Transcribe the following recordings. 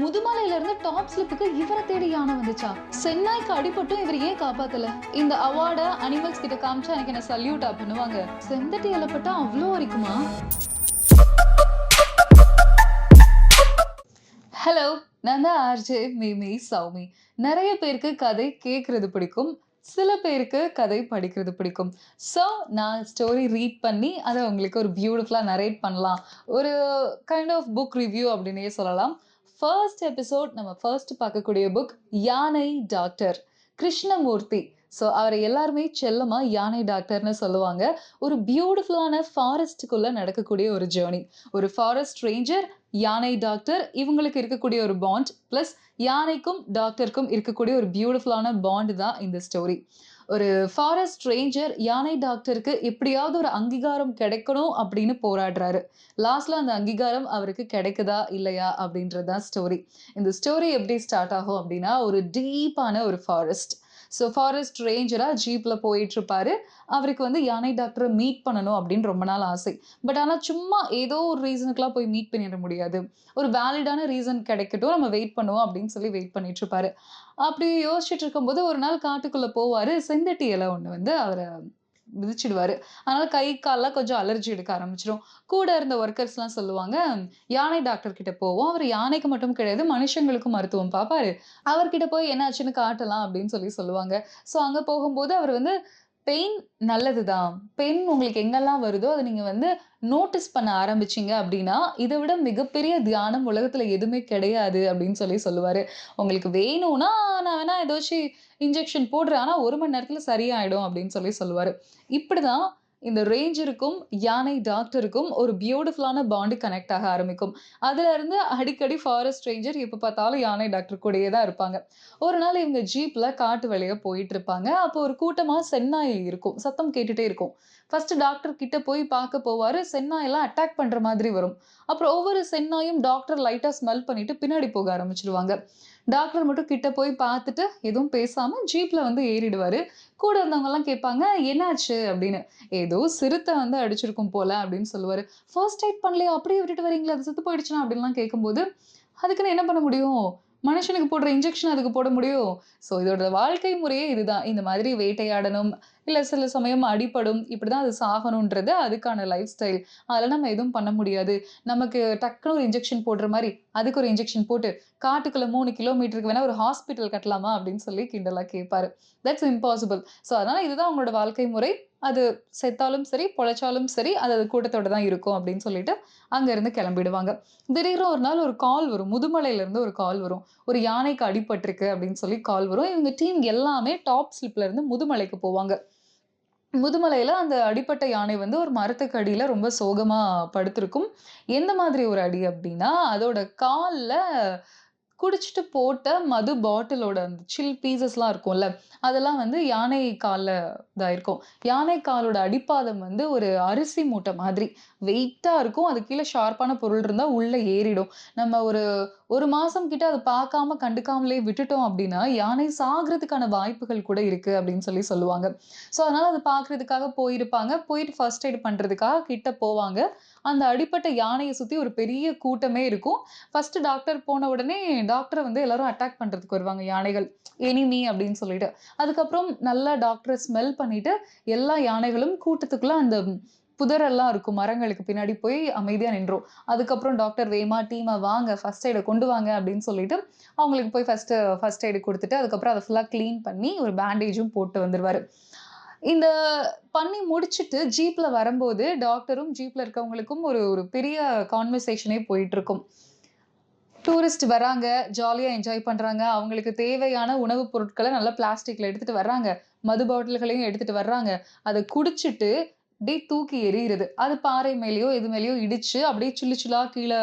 முதுமலையில இருந்து டாப் ஸ்லிப்புக்கு இவரை தேடி யானை வந்துச்சா? சென்னாய்க்கு அடிபட்டும் இவர் ஏன் காப்பாத்தல? இந்த அவார்டை அனிமல்ஸ் கிட்ட காமிச்சா எனக்கு என்ன சல்யூட்டா பண்ணுவாங்க? செந்தட்டி இலப்பட்டா அவ்வளோ வரைக்குமா ஹலோ நான் தான் ஆர்ஜே மிமி சௌமி. நிறைய பேருக்கு கதை கேட்குறது பிடிக்கும். சில பேருக்கு கதை படிக்கிறது பிடிக்கும். ஸோ நான் ஸ்டோரி ரீட் பண்ணி அதை உங்களுக்கு ஒரு பியூட்டிஃபுல்லாக நரேட் பண்ணலாம். ஒரு கைண்ட் ஆஃப் புக் ரிவ்யூ அப்படின்னே சொல்லலாம். ஃபர்ஸ்ட் எபிசோட் நம்ம ஃபர்ஸ்ட் பார்க்கக்கூடிய புக் யானை டாக்டர் கிருஷ்ணமூர்த்தி. ஸோ அவரை எல்லாருமே செல்லமாக யானை டாக்டர்னு சொல்லுவாங்க. ஒரு பியூட்டிஃபுல்லான ஃபாரஸ்ட்டுக்குள்ளே நடக்கக்கூடிய ஒரு ஜேர்னி ஒரு ஃபாரஸ்ட் ரேஞ்சர் யானை டாக்டர் இவங்களுக்கு இருக்கக்கூடிய ஒரு பாண்ட் ப்ளஸ் யானைக்கும் டாக்டருக்கும் இருக்கக்கூடிய ஒரு பியூட்டிஃபுல்லான பாண்ட் தான் இந்த ஸ்டோரி ஒரு ஃபாரஸ்ட் ரேஞ்சர் யானை டாக்டருக்கு எப்படியாவது ஒரு அங்கீகாரம் கிடைக்கணும் அப்படின்னு போராடுறாரு. லாஸ்ட்ல அந்த அங்கீகாரம் அவருக்கு கிடைக்குதா இல்லையா அப்படின்றதுதான் ஸ்டோரி இந்த ஸ்டோரி எப்படி ஸ்டார்ட் ஆகும் அப்படின்னா ஒரு டீப்பான ஒரு ஃபாரஸ்ட் ஸோ ஃபாரஸ்ட் ரேஞ்சராக ஜீப்பில் போயிட்டுருப்பாரு. அவருக்கு வந்து யானை டாக்டரை மீட் பண்ணணும் அப்படின்னு ரொம்ப நாள் ஆசை. பட் ஆனால் சும்மா ஏதோ ஒரு ரீசனுக்குலாம் போய் மீட் பண்ணிட முடியாது. ஒரு வேலிடான ரீசன் கிடைக்கட்டும் நம்ம வெயிட் பண்ணுவோம் அப்படின்னு சொல்லி வெயிட் பண்ணிட்டுருப்பாரு. அப்படி யோசிச்சுட்டு இருக்கும்போது ஒரு நாள் காட்டுக்குள்ளே போவார். செந்தட்டி இலை ஒன்று வந்து அவரை மிதிச்சிடுவார் அதனால் கை காலெலாம் கொஞ்சம் அலர்ஜி எடுக்க ஆரம்பிச்சிடும் கூட இருந்த ஒர்க்கர்ஸ்லாம் சொல்லுவாங்க யானை டாக்டர் கிட்ட போவோம். அவர் யானைக்கு மட்டும் கிடையாது மனுஷங்களுக்கும் மருத்துவம் பார்ப்பாரு அவர்கிட்ட போய் என்ன ஆச்சுன்னு காட்டலாம் அப்படின்னு சொல்லி சொல்லுவாங்க. ஸோ அங்கே போகும்போது அவர் வந்து பெயின் நல்லது தான் பெயின் உங்களுக்கு எங்கெல்லாம் வருதோ அதை நீங்கள் வந்து நோட்டீஸ் பண்ண ஆரம்பிச்சிங்க அப்படின்னா இதை விட மிகப்பெரிய தியானம் உலகத்தில் எதுவுமே கிடையாது அப்படின்னு சொல்லி சொல்லுவார். உங்களுக்கு வேணும்னா நான் வேணா ஏதாச்சும் இன்ஜெக்ஷன் போடுறேன். ஆனால் ஒரு மணி நேரத்தில் சரியாயிடும் அப்படின்னு சொல்லி சொல்லுவார். இப்படி தான் இந்த ரேஞ்சருக்கும் யானை டாக்டருக்கும் ஒரு பியூட்டிஃபுல்லான பாண்டு கனெக்ட் ஆக ஆரம்பிக்கும். அதுல இருந்து அடிக்கடி ஃபாரஸ்ட் ரேஞ்சர் இப்போ பார்த்தாலும் யானை டாக்டர் கூடயே தான் இருப்பாங்க. ஒரு நாள் இவங்க ஜீப்ல காட்டு வழியா போயிட்டு இருப்பாங்க. அப்போ ஒரு கூட்டமா சென்னாய் இருக்கும். சத்தம் கேட்டுட்டே இருக்கும். ஃபர்ஸ்ட் டாக்டர் கிட்ட போய் பார்க்க போவார். சென்னாயெல்லாம் அட்டாக் பண்ணுற மாதிரி வரும். அப்புறம் ஒவ்வொரு சென்னாயும் டாக்டர் லைட்டாக ஸ்மெல் பண்ணிட்டு பின்னாடி போக ஆரம்பிச்சிடுவாங்க டாக்டர் மட்டும் கிட்ட போய் பார்த்துட்டு எதுவும் பேசாமல் ஜீப்பில் வந்து ஏறிடுவார். கூட இருந்தவங்கலாம் கேட்பாங்க என்னாச்சு? அப்படின்னு. ஏதோ சிறுத்தை வந்து அடிச்சிருக்கும் போல அப்படின்னு சொல்லுவார். ஃபர்ஸ்ட் எய்ட் பண்ணலையா? அப்படியே விட்டுட்டு வரீங்களா அது செத்து போயிடுச்சுன்னா அப்படின்லாம் கேட்கும்போது அதுக்குன்னு என்ன பண்ண முடியும்? மனுஷனுக்கு போடுற இன்ஜெக்ஷன் அதுக்கு போட முடியும்? ஸோ இதோட வாழ்க்கை முறையே இதுதான். இந்த மாதிரி வேட்டையாடணும். இல்லை சில சமயம் அடிப்படும் இப்படி தான் அது சாகணுன்றது அதுக்கான லைஃப் ஸ்டைல் அதெல்லாம் நம்ம எதுவும் பண்ண முடியாது. நமக்கு டக்குன்னு ஒரு இன்ஜெக்ஷன் போடுற மாதிரி அதுக்கு ஒரு இன்ஜெக்ஷன் போட்டு காட்டுக்குள்ள மூணு கிலோமீட்டருக்கு வேணா ஒரு ஹாஸ்பிட்டல் கட்டலாமா அப்படின்னு சொல்லி கிண்டலாக கேட்பாரு தட்ஸ் இம்பாசிபிள் ஸோ அதனால் இதுதான் அவங்களோட வாழ்க்கை முறை. அது செத்தாலும் சரி பொழைச்சாலும் சரி அது அது கூட்டத்தோட தான் இருக்கும் அப்படின்னு சொல்லிட்டு அங்கேருந்து கிளம்பிடுவாங்க. திடீர்னு ஒரு நாள் ஒரு கால் வரும். முதுமலையிலேருந்து ஒரு கால் வரும். ஒரு யானைக்கு அடிபட்டிருக்கு அப்படின்னு சொல்லி கால் வரும். இவங்க டீம் எல்லாமே டாப் ஸ்லிப்லேருந்து முதுமலைக்கு போவாங்க. முதுமலையில் அந்த அடிப்பட்ட யானை வந்து ஒரு மரத்துக்கு அடியில் ரொம்ப சோகமாக படுத்திருக்கும். எந்த மாதிரி ஒரு அடி அப்படின்னா அதோட காலில் குடிச்சிட்டு போட்ட மது பாட்டிலோட அந்த சில் பீசஸ்லாம் இருக்கும்ல அதெல்லாம் வந்து யானை காலில் இதாயிருக்கும். யானை காலோட அடிப்பாதம் வந்து ஒரு அரிசி மூட்டை மாதிரி. வெயிட்டாக இருக்கும் அது கீழே ஷார்ப்பான பொருள் இருந்தால் உள்ளே ஏறிடும். நம்ம ஒரு ஒரு மாதம் கிட்ட அதை பார்க்காம கண்டுக்காமலே விட்டுட்டோம் அப்படின்னா யானை சாகிறதுக்கான வாய்ப்புகள் கூட இருக்குது அப்படின்னு சொல்லி சொல்லுவாங்க. ஸோ அதனால் அதை பார்க்குறதுக்காக போயிருப்பாங்க. போயிட்டு ஃபர்ஸ்ட் எய்ட் பண்ணுறதுக்காக கிட்ட போவாங்க. அந்த அடிப்பட்ட யானையை சுற்றி ஒரு பெரிய கூட்டமே இருக்கும். ஃபர்ஸ்ட் டாக்டர் போன உடனே டாக்டரை வந்து எல்லாரும் அட்டாக் பண்ணுறதுக்கு வருவாங்க யானைகள். எனிமி அப்படின்னு சொல்லிட்டு. அதுக்கப்புறம் நல்லா டாக்டரை ஸ்மெல் பண்ணிட்டு எல்லா யானைகளும் கூட்டத்துக்குள்ள அந்த புதரெல்லாம் இருக்கும் மரங்களுக்கு பின்னாடி போய் அமைதியாக நின்றோம். அதுக்கப்புறம் டாக்டர் வேமா டீமை வாங்க ஃபர்ஸ்ட் எய்டை கொண்டு வாங்க அப்படின்னு சொல்லிட்டு அவங்களுக்கு போய் ஃபஸ்ட்டு ஃபர்ஸ்ட் எய்டு கொடுத்துட்டு அதுக்கப்புறம் அதை ஃபுல்லாக க்ளீன் பண்ணி ஒரு பேண்டேஜும் போட்டு வந்துடுவார் இந்த பண்ணி முடிச்சுட்டு ஜீப்பில் வரும்போது டாக்டரும் ஜீப்பில் இருக்கவங்களுக்கும் ஒரு ஒரு பெரிய கான்வர்சேஷனே போயிட்டுருக்கும். டூரிஸ்ட் வராங்க ஜாலியாக என்ஜாய் பண்ணுறாங்க அவங்களுக்கு தேவையான உணவுப் பொருட்களை நல்லா பிளாஸ்டிக்கில் எடுத்துகிட்டு வர்றாங்க மது பாட்டில்களையும் எடுத்துகிட்டு வர்றாங்க. அதை குடிச்சிட்டு அப்படியே தூக்கி எறிகிறது அது பாறை மேலேயோ எது மேலேயோ இடிச்சு அப்படியே சுள்ளி சுல்லா கீழே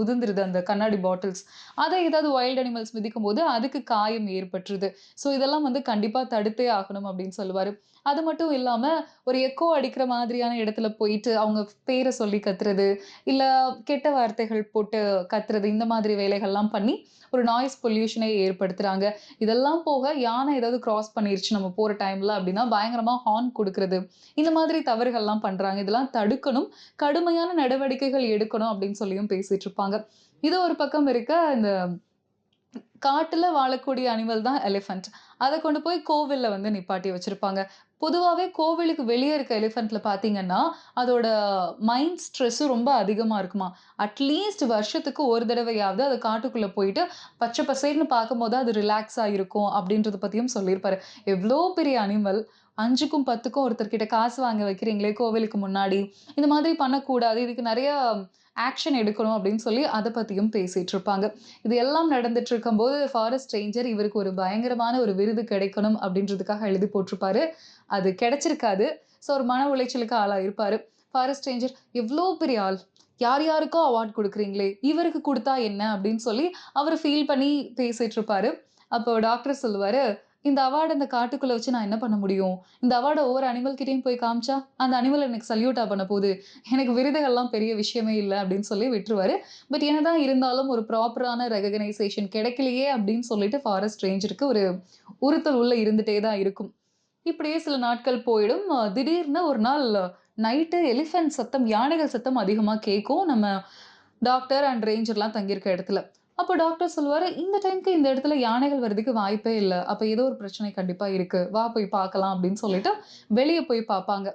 உதிர்ந்துருது அந்த கண்ணாடி பாட்டில்ஸ் அதை ஏதாவது வைல்ட் அனிமல்ஸ் மிதிக்கும் போது அதுக்கு காயம் ஏற்பட்டுருது. ஸோ இதெல்லாம் வந்து கண்டிப்பாக தடுத்தே ஆகணும் அப்படின்னு சொல்லுவார். அது மட்டும் இல்லாமல் ஒரு எக்கோ அடிக்கிற மாதிரியான இடத்துல போயிட்டு அவங்க பேரை சொல்லி கத்துறது இல்லை கெட்ட வார்த்தைகள் போட்டு கத்துறது இந்த மாதிரி வேலைகள்லாம் பண்ணி ஒரு நாய்ஸ் பொல்யூஷனை ஏற்படுத்துகிறாங்க இதெல்லாம் போக யானை ஏதாவது கிராஸ் பண்ணிருச்சு நம்ம போகிற டைமில் அப்படின்னா பயங்கரமாக ஹார்ன் கொடுக்கறது. இந்த மாதிரி தவறுகள்லாம் பண்ணுறாங்க இதெல்லாம் தடுக்கணும் கடுமையான நடவடிக்கைகள் எடுக்கணும் அப்படின்னு சொல்லியும் பேசிட்டு இருப்பாங்க. இது ஒரு பக்கம் இருக்க இந்த காட்டில் வாழக்கூடிய அனிமல் தான் எலிஃபண்ட். அதை கொண்டு போய் கோவிலில் வந்து நிப்பாட்டி வச்சுருப்பாங்க பொதுவாகவே கோவிலுக்கு வெளியே இருக்க எலிஃபெண்ட்டில் பார்த்தீங்கன்னா, அதோட மைண்ட் ஸ்ட்ரெஸ்ஸு ரொம்ப அதிகமாக இருக்குமா அட்லீஸ்ட் வருஷத்துக்கு ஒரு தடவையாவது அது காட்டுக்குள்ளே போயிட்டு பச்சை பசேல்னு பார்க்கும்போது அது ரிலாக்ஸாக இருக்கும் அப்படின்றத பற்றியும் சொல்லியிருப்பாரு. எவ்வளோ பெரிய அனிமல் 5க்கும் 10க்கும் ஒருத்தர்கிட்ட காசு வாங்க வைக்கிறீங்களே கோவிலுக்கு முன்னாடி. இந்த மாதிரி பண்ணக்கூடாது. இதுக்கு நிறையா ஆக்ஷன் எடுக்கணும் அப்படின்னு சொல்லி அதை பற்றியும் பேசிகிட்டு இருப்பாங்க. இது எல்லாம் நடந்துட்டு இருக்கும்போது ஃபாரஸ்ட் ரேஞ்சர் இவருக்கு ஒரு பயங்கரமான ஒரு விருது கிடைக்கணும் அப்படின்றதுக்காக எழுதி போட்டிருப்பாரு. அது கிடைச்சிருக்காது. ஸோ ஒரு மன உளைச்சலுக்கு ஆளாயிருப்பாரு. ஃபாரஸ்ட் ரேஞ்சர் எவ்வளோ பெரிய ஆள். யார் யாருக்கோ அவார்ட் கொடுக்குறீங்களே இவருக்கு கொடுத்தா என்ன?" அப்படின்னு சொல்லி அவர் ஃபீல் பண்ணி பேசிகிட்டு இருப்பாரு. அப்போ டாக்டர் சொல்லுவார் "இந்த அவார்டை இந்த காட்டுக்குள்ள வச்சு நான் என்ன பண்ண முடியும்? இந்த அவார்டை ஒவ்வொரு அனிமல் கிட்டயும் போய் காமிச்சா, அந்த அனிமல் எனக்கு சல்யூட்டா பண்ண போகுது எனக்கு விருதுகள்லாம் பெரிய விஷயமே இல்லை அப்படின்னு சொல்லி விட்டுருவாரு. பட் என்னதான் இருந்தாலும் ஒரு ப்ராப்பரான ரெகனைசேஷன் கிடைக்கலையே அப்படின்னு சொல்லிட்டு ஃபாரஸ்ட் ரேஞ்சருக்கு ஒரு உறுத்தல் உள்ள இருந்துட்டே தான் இருக்கும். இப்படியே சில நாட்கள் போயிடும். திடீர்னு ஒரு நாள் நைட்டு எலிஃபென்ட் சத்தம், யானைகள் சத்தம் அதிகமாக கேட்கும். நம்ம டாக்டர் அண்ட் ரேஞ்சர்லாம் தங்கியிருக்க இடத்துல. அப்போ டாக்டர் சொல்லுவாரு, "இந்த டைம்க்கு இந்த இடத்துல யானைகள் வர்றதுக்கு வாய்ப்பே இல்லை அப்போ ஏதோ ஒரு பிரச்சனை கண்டிப்பாக இருக்கு. வா போய் பார்க்கலாம்." அப்படின்னு சொல்லிட்டு வெளியே போய் பார்ப்பாங்க.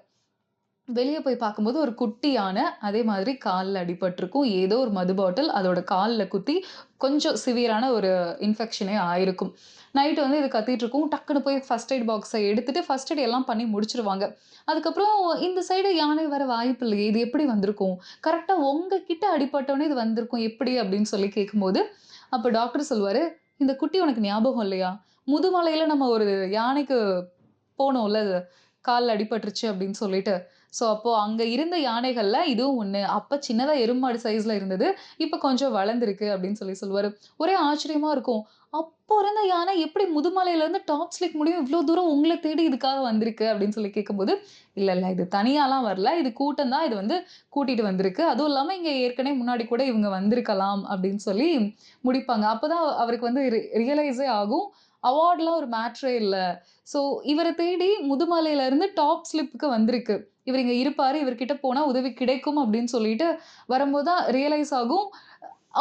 வெளியே போய் பார்க்கும்போது ஒரு குட்டி யானை, அதே மாதிரி காலில் அடிபட்டிருக்கும். ஏதோ ஒரு மது பாட்டில் அதோட காலில் குத்தி கொஞ்சம் சிவியரான ஒரு இன்ஃபெக்ஷனே ஆயிருக்கும். நைட் வந்து இது கத்திட்டு டக்குன்னு டக்குனு போய் ஃபர்ஸ்ட் எய்ட் பாக்ஸை எடுத்துட்டு ஃபர்ஸ்ட் எய்ட் எல்லாம் பண்ணி முடிச்சிருவாங்க அதுக்கப்புறம் இந்த சைடு யானை வர வாய்ப்பு இல்லையே, இது எப்படி வந்திருக்கும்? கரெக்டாக உங்க கிட்ட இது வந்திருக்கும். எப்படி? அப்படின்னு சொல்லி கேட்கும்போது, அப்போ டாக்டர் சொல்வார் "இந்த குட்டி உனக்கு ஞாபகம் இல்லையா? முதுமலையில் நம்ம ஒரு யானைக்கு போனோம்ல, காலில் அடிபட்டுருச்சு அப்படின்னு சொல்லிட்டு. ஸோ அப்போ அங்கே இருந்த யானைகளில் இதுவும் ஒன்று அப்போ சின்னதாக எருமாடு சைஸில் இருந்தது. இப்போ கொஞ்சம் வளர்ந்துருக்கு அப்படின்னு சொல்லி சொல்லுவார் ஒரே ஆச்சரியமாக இருக்கும். அப்போ இருந்த யானை எப்படி முதுமலையிலேருந்து டாப் ஸ்லிக் முடியும் இவ்வளோ தூரம் உங்களை தேடி இதுக்காக வந்திருக்கு? அப்படின்னு சொல்லி கேட்கும்போது, இல்லை இல்லை இது தனியாலாம் வரல. இது கூட்டம் தான். இது வந்து கூட்டிகிட்டு வந்திருக்கு. அதுவும் இல்லாமல் இங்கே ஏற்கனவே முன்னாடி கூட இவங்க வந்திருக்கலாம்." அப்படின்னு சொல்லி முடிப்பாங்க. அப்போ தான் அவருக்கு வந்து ரியலைஸே ஆகும். அவார்ட்லாம் ஒரு மேட்ரே இல்லை ஸோ இவரை தேடி முதுமலையிலேருந்து டாப் ஸ்லிப்புக்கு வந்திருக்கு. இவர் இங்கே இருப்பார் இவர்கிட்ட போனால் உதவி கிடைக்கும் அப்படின்னு சொல்லிட்டு வரும்போது தான் ரியலைஸ் ஆகும்.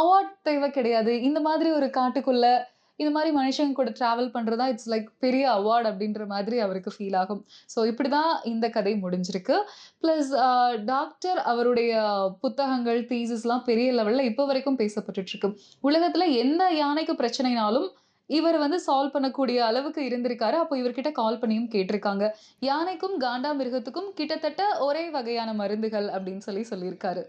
அவார்ட் தேவை கிடையாது. இந்த மாதிரி ஒரு காட்டுக்குள்ள, இந்த மாதிரி மனுஷங்க கூட ட்ராவல் பண்ணுறதா இட்ஸ் லைக் பெரிய அவார்ட் அப்படின்ற மாதிரி அவருக்கு ஃபீல் ஆகும். ஸோ இப்படி தான் இந்த கதை முடிஞ்சிருக்கு. ப்ளஸ் டாக்டர் அவருடைய புத்தகங்கள், தீசஸ்லாம் பெரிய லெவலில் இப்போ வரைக்கும் பேசப்பட்டுட்ருக்கு உலகத்தில் எந்த யானைக்கு பிரச்சனைனாலும் இவர் வந்து சால்வ் பண்ணக்கூடிய அளவுக்கு இருந்திருக்காரு. அப்போ இவர்கிட்ட கால் பண்ணியும் கேட்டிருக்காங்க. யானைக்கும், காண்டாமிருகத்துக்கும் கிட்டத்தட்ட ஒரே வகையான மருந்துகள் அப்படின்னு சொல்லி சொல்லியிருக்காரு.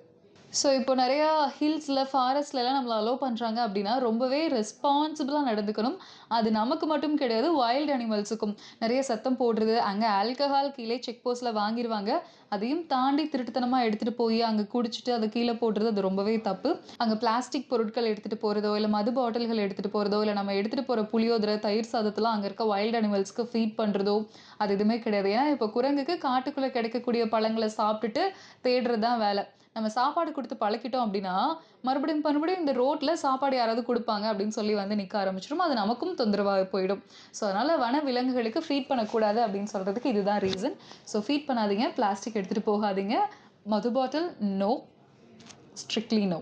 ஸோ இப்போ நிறையா ஹில்ஸில் ஃபாரஸ்ட்லலாம் நம்மளை அலோவ் பண்ணுறாங்க அப்படின்னா, ரொம்பவே ரெஸ்பான்சிபிளாக நடந்துக்கணும். அது நமக்கு மட்டும் கிடையாது, வைல்ட் அனிமல்ஸுக்கும். நிறைய சத்தம் போடுறது, அங்கே ஆல்கஹால் கீழே செக் போஸ்ட்ல வாங்கிடுவாங்க அதையும் தாண்டி திருட்டுத்தனமாக எடுத்துகிட்டு போய் அங்கே குடிச்சிட்டு அதை கீழே போடுறது அது ரொம்பவே தப்பு. அங்கே பிளாஸ்டிக் பொருட்கள் எடுத்துகிட்டு போகிறதோ இல்லை மது பாட்டில்கள் எடுத்துகிட்டு போகிறதோ இல்லை நம்ம எடுத்துகிட்டு போகிற புளியோதரை, தயிர் சாதத்தெல்லாம் அங்கே இருக்க வைல்டு அனிமல்ஸ்க்கு ஃபீட் பண்ணுறதோ அது எதுவுமே கிடையாது. ஏன்னா இப்போ குரங்குக்கு காட்டுக்குள்ளே கிடைக்கக்கூடிய பழங்களை சாப்பிட்டுட்டு தேடுறது தான் வேலை நம்ம சாப்பாடு கொடுத்து பழக்கிட்டோம் அப்படின்னா, மறுபடியும் மறுபடியும் இந்த ரோட்டில் சாப்பாடு யாராவது கொடுப்பாங்க அப்படின்னு சொல்லி வந்து நிற்க ஆரம்பிச்சிடும் அது நமக்கும் தொந்தரவாக போயிடும். ஸோ அதனால் வன விலங்குகளுக்கு ஃபீட் பண்ணக்கூடாது அப்படின்னு சொல்கிறதுக்கு இதுதான் ரீசன். ஸோ ஃபீட் பண்ணாதீங்க. பிளாஸ்டிக் எடுத்துகிட்டு போகாதீங்க. மது பாட்டில் நோ. Strictly no.